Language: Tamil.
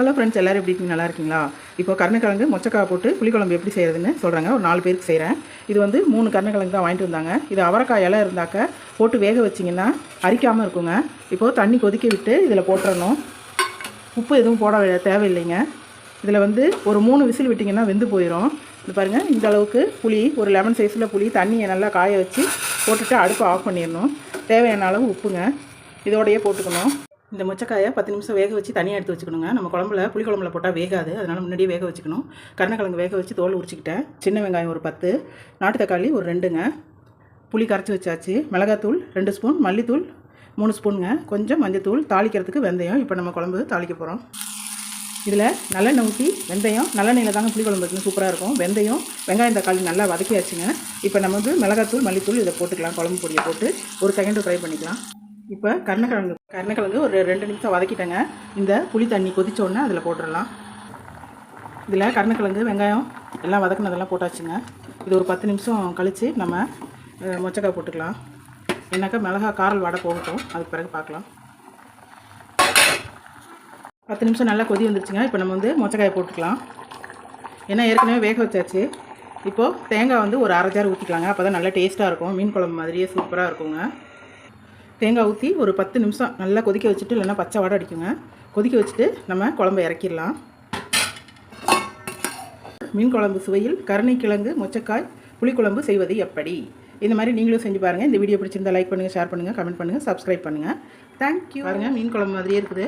ஹலோ ஃப்ரெண்ட்ஸ் எல்லோரும் எப்படி இருக்கீங்க? நல்லா இருக்கீங்களா? இப்போ கருணக்கிழங்கு மொச்சக்காய் போட்டு புளிக்குழம்பு எப்படி செய்கிறதுன்னு சொல்கிறாங்க ஒரு நாலு பேருக்கு செய்கிறேன் இது வந்து மூணு கருணக்கிழங்கு தான் வாங்கிட்டு வந்தாங்க. இது அவரைக்காய் இலை இருந்தாக்க போட்டு வேக வச்சிங்கன்னா அரிக்காமல் இருக்குங்க. இப்போது தண்ணி கொதிக்க விட்டு இதில் போட்டுறணும். உப்பு எதுவும் போட தேவையில்லைங்க. இதில் வந்து ஒரு மூணு விசில் விட்டிங்கன்னா வெந்து போயிடும் இது பாருங்கள் இந்த அளவுக்கு புளி ஒரு லெமன் சைஸில் புளி தண்ணியை நல்லா காய வச்சு போட்டுட்டு அடுப்பை ஆஃப் பண்ணிடணும். தேவையான அளவு உப்புங்க. இதோடையே போட்டுக்கணும். இந்த முச்சக்காயை பத்து நிமிஷம் வேக வச்சு தனியாக எடுத்து வச்சுக்கணுங்க. நம்ம குழம்புல புளி குழம்புல போட்டால் வேகாது. அதனால் முன்னாடியே வேக வச்சுக்கணும். கருணக்கிழங்கு வேக வச்சு தோல் உரிச்சிக்கிட்டேன். சின்ன வெங்காயம் ஒரு பத்து நாட்டு தக்காளி ஒரு ரெண்டுங்க. புளி கரைச்சி வச்சாச்சு. மிளகாத்தூள் ரெண்டு ஸ்பூன் மல்லித்தூள் மூணு ஸ்பூனுங்க. கொஞ்சம் மஞ்சத்தூள் தாளிக்கிறதுக்கு வெந்தயம். இப்போ நம்ம குழம்பு தாளிக்க போகிறோம் இதில் நல்லெண்ணெய் ஊற்றி வெந்தயம் நல்லெண்ணெயில் தாங்க புளிக்குழம்பு வைக்கணும் சூப்பராக இருக்கும். வெந்தயம் வெங்காயம் தக்காளி நல்லா வதக்கியாச்சுங்க. இப்போ நம்ம வந்து மிளகாத்தூள் மல்லித்தூள் இதை போட்டுக்கலாம். குழம்பு பொடியை போட்டு ஒரு செகண்ட் ஃப்ரை பண்ணிக்கலாம். இப்போ கருணக்கிழங்கு கருணக்கிழங்கு ஒரு ரெண்டு நிமிஷம் வதக்கிட்டேங்க. இந்த புளி தண்ணி கொதிச்சோடனே அதில் போட்டுடலாம். இதில் கருணக்கிழங்கு வெங்காயம் எல்லாம் வதக்குனதெல்லாம் போட்டாச்சுங்க. இது ஒரு பத்து நிமிஷம் கழித்து நம்ம மொச்சக்காய் போட்டுக்கலாம். என்னக்கா மிளகா காரல் வடை போகட்டும். அதுக்கு பிறகு பார்க்கலாம். பத்து நிமிஷம் நல்லா கொதி வந்துருச்சுங்க. இப்போ நம்ம வந்து மொச்சக்காயை போட்டுக்கலாம். ஏன்னா ஏற்கனவே வேக வச்சாச்சு. இப்போது தேங்காய் வந்து ஒரு அரை ஜார் ஊற்றிக்கலாங்க அப்போ தான் நல்லா டேஸ்ட்டாக இருக்கும். மீன் குழம்பு மாதிரியே சூப்பராக இருக்குங்க. தேங்காய் ஊற்றி ஒரு பத்து நிமிஷம் நல்லா கொதிக்க வச்சுட்டு இல்லைன்னா பச்சை வடை அடிக்குங்க. கொதிக்க வச்சுட்டு நம்ம குழம்பை இறக்கிடலாம். மீன் குழம்பு சுவையில் கருணைக்கிழங்கு மொச்சக்காய் புளிக்குழம்பு செய்வது எப்படி? இந்த மாதிரி நீங்களும் செஞ்சு பாருங்கள் இந்த வீடியோ பிடிச்சிருந்தால் லைக் பண்ணுங்கள் ஷேர் பண்ணுங்கள் கமெண்ட் பண்ணுங்கள் சப்ஸ்கிரைப் பண்ணுங்கள் தேங்க்யூ பாருங்கள் மீன் குழம்பு மாதிரியே இருக்குது.